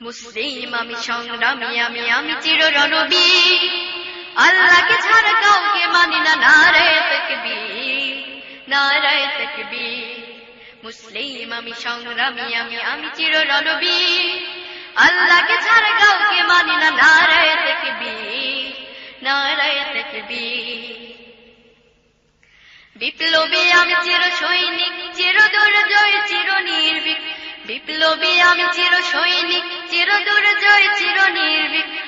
আমি সংগ্রামী, আমি আমি চির রণবীর আল্লাহকে ছাড়া কাউকে মানি না, নারায় তকবীর নারায় তকবীর। মুসলিম আমি সংগ্রামী, আমি আমি চির রণবীর আল্লাহকে ছাড়া কাউকে মানি না, নারায় তকবীর নারায় তকবীর। বিপ্লবী আমি চির সৈনিক, চির দুর্জয়, চির নির্ভীক। বিপ্লবী আমি চির সৈনিক চির দুর্জয় চির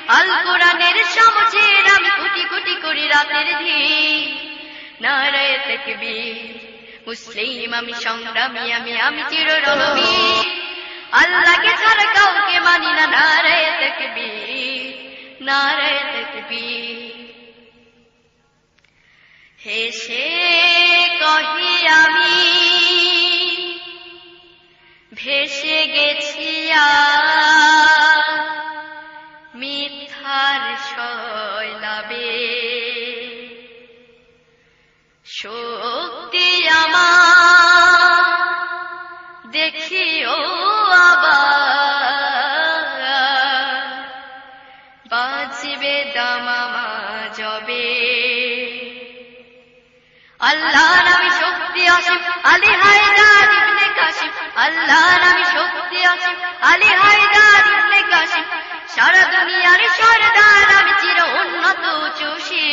আল কোরআনের সমচের আমি কোটি কোটি করি রাতের নারায় মুসলিম আমি সংগ্রামী, আমি আমি চির আল্লাহকে ছাড়া কাউকে মানি না নারায় নারায় হেসে কহি আমি, ভেসে গেছি আজ দেখিও আবার। বাজবে দামামা জবে আল্লাহ নামি শক্তি আসিম আলী হায়দার ইবনে কাশিম আল্লাহ নামি শক্তি আসিম আলী হায়দার ইবনে কাশিম সারা দুনিয়ার সরদার আমি চির উন্নত চুষি।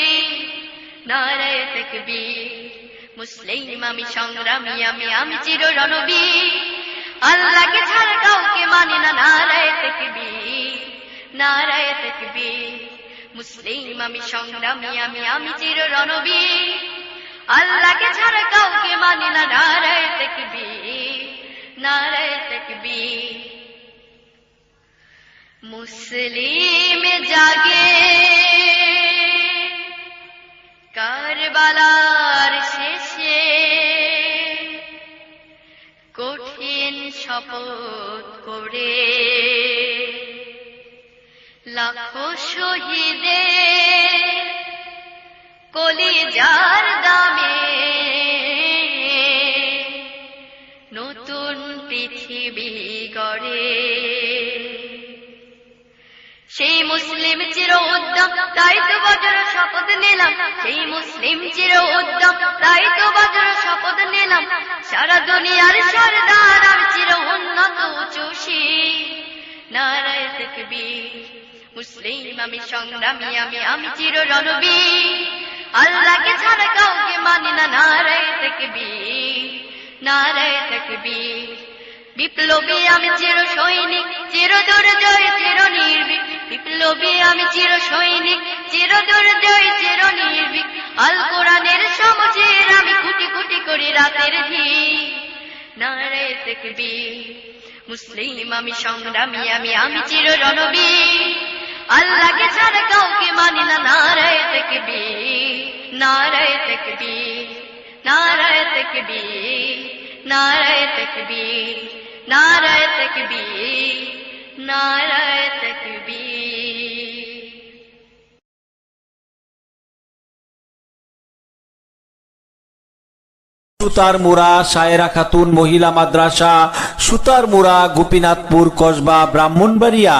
নারায় তকবীর, মুসলিম আমি সংগ্রামী, আমি আমি চির রণবীর। আল্লাহকে ছাড়া কাউকে মানে না, নারায় তকবীর নারায় তকবীর। মুসলিম আমি সংগ্রামী, আমি আমি চির রণবীর আল্লাহকে ছাড়া কাউকে মানে না, নারায় তকবীর নারায় তকবীর। মুসলিম জাগে শপথ করে। লাখো শহীদে কলিজার দামে নতুন পৃথিবী গড়ে। সেই মুসলিম চির উদ্যম তাই তো বজ্র শপথ নিলাম। সেই মুসলিম চির উদ্যম তাই তো বজ্র শপথ নিলাম। সারা দুনিয়ার সরদার মুসলিম আমি সংগ্রামী, আমি আমি চির রণবীর। আল্লাহকে ছাড়া কাউকে মানি না, নারায় তকবীর, নারায় বিপ্লবী আমি চির সৈনিক, চির দুর্জয়, চির নির্ভীক। বিপ্লবী আমি চির সৈনিক, চির দুর্জয়, চির নির্ভীক। আল কোরআনের সমচের আমি কুটি কুটি করি রাতের ধীর নারায় তকবীর। মুসলিম আমি সংগ্রামী আমি আমি চির রণবীর আল্লাহকে ছাড়া কাউকে মানি না, নারায় তকবীর নারায় তকবীর নারায় তকবীর নারায় তকবীর নারায় তকবীর নারায় তকবীর। সুতার মুরা সায়রা খাতুন মহিলা মাদ্রাসা সুতার মুরা গোপীনাথপুর কসবা ব্রাহ্মণবাড়িয়া।